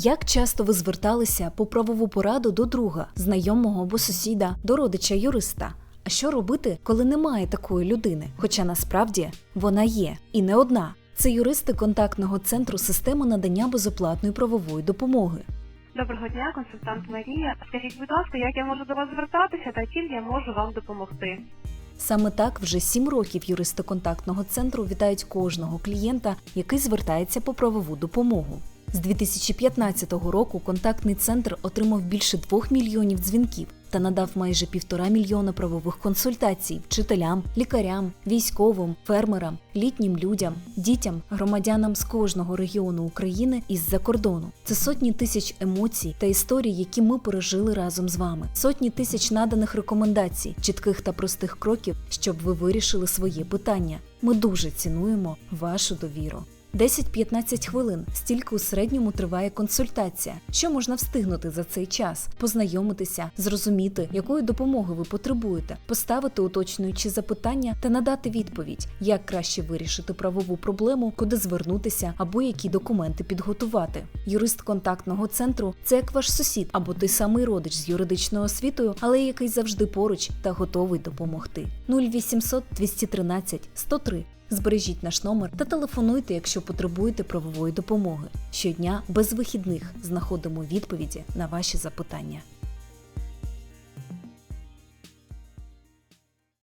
Як часто ви зверталися по правову пораду до друга, знайомого або сусіда, до родича юриста? А що робити, коли немає такої людини? Хоча насправді вона є і не одна. Це юристи контактного центру системи надання безоплатної правової допомоги. Доброго дня, консультант Марія. Скажіть, будь ласка, як я можу до вас звертатися та чим я можу вам допомогти? Саме так вже сім років юристи контактного центру вітають кожного клієнта, який звертається по правову допомогу. З 2015 року контактний центр отримав більше 2 мільйонів дзвінків та надав майже півтора мільйона правових консультацій вчителям, лікарям, військовим, фермерам, літнім людям, дітям, громадянам з кожного регіону України і з-за кордону. Це сотні тисяч емоцій та історій, які ми пережили разом з вами. Сотні тисяч наданих рекомендацій, чітких та простих кроків, щоб ви вирішили своє питання. Ми дуже цінуємо вашу довіру. 10-15 хвилин стільки у середньому триває консультація. Що можна встигнути за цей час? Познайомитися, зрозуміти, якої допомоги ви потребуєте, поставити уточнюючі запитання та надати відповідь, як краще вирішити правову проблему, куди звернутися або які документи підготувати. Юрист контактного центру це як ваш сусід або той самий родич з юридичною освітою, але який завжди поруч та готовий допомогти. 0800 213 103 Збережіть наш номер та телефонуйте, якщо потребуєте правової допомоги. Щодня без вихідних знаходимо відповіді на ваші запитання.